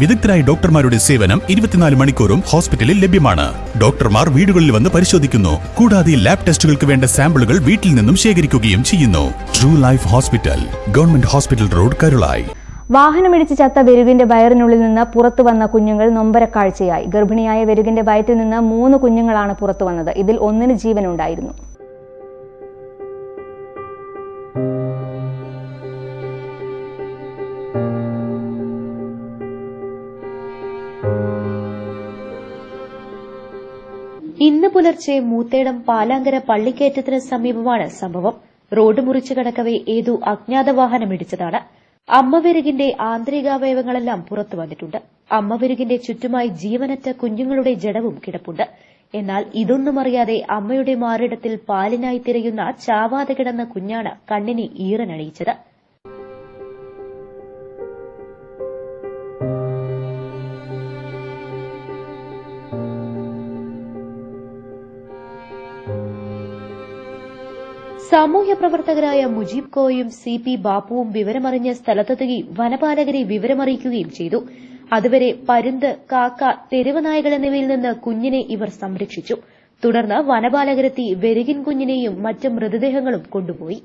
വിദഗ്ധരായ ഡോക്ടർമാരുടെ സേവനം ഇരുപത്തിനാല് മണിക്കൂറും ഹോസ്പിറ്റലിൽ ലഭ്യമാണ്. ഡോക്ടർമാർ വീടുകളിൽ വന്ന് പരിശോധിക്കുന്നു. കൂടാതെ ലാബ് ടെസ്റ്റുകൾക്ക് വേണ്ട സാമ്പിളുകൾ വീട്ടിൽ നിന്നും ശേഖരിക്കുകയും ചെയ്യുന്നു. True life hospital government hospital road Karulai വാഹനമിടിച്ച് ചത്ത വെരുകിന്റെ വയറിനുള്ളിൽ നിന്ന് പുറത്തു വന്ന കുഞ്ഞുങ്ങൾ നൊമ്പരക്കാഴ്ചയായി ഗർഭിണിയായ വെരുകിന്റെ വയറ്റിൽ നിന്ന് മൂന്ന് കുഞ്ഞുങ്ങളാണ് പുറത്തു വന്നത്. ഇതിൽ ഒന്നിന് ജീവനുണ്ടായിരുന്നു. ഇന്ന് പുലർച്ചെ മൂത്തേടം പാലാങ്കര പള്ളിക്കയറ്റത്തിന് സമീപമാണ് സംഭവം. റോഡ് മുറിച്ചു കടക്കവെ ഏതു അജ്ഞാത വാഹനം ഇടിച്ചതാണ്. അമ്മവിരുകിന്റെ ആന്തരികാവയവങ്ങളെല്ലാം പുറത്തു വന്നിട്ടുണ്ട്. അമ്മവിരുകിന്റെ ചുറ്റുമായി ജീവനറ്റ കുഞ്ഞുങ്ങളുടെ ജഡവും കിടപ്പുണ്ട്. എന്നാൽ ഇതൊന്നും അറിയാതെ അമ്മയുടെ മാറിടത്തിൽ പാലിനായി തിരയുന്ന ചാവാതെ കിടന്ന കുഞ്ഞാണ് കണ്ണിനെ ഈറനണിയിച്ചത്. സാമൂഹ്യ പ്രവർത്തകരായ മുജീബ് കോയും സി പി ബാപ്പുവും വിവരമറിഞ്ഞ സ്ഥലത്തെത്തുകയും വനപാലകരെ വിവരമറിയിക്കുകയും ചെയ്തു. അതുവരെ പരുന്ത് കാക്ക തെരുവ് നായകൾ എന്നിവയിൽ നിന്ന് കുഞ്ഞിനെ ഇവർ സംരക്ഷിച്ചു. തുടർന്ന് വനപാലകരെത്തി വെരുകിൻ കുഞ്ഞിനെയും മറ്റ് മൃതദേഹങ്ങളും കൊണ്ടുപോയി.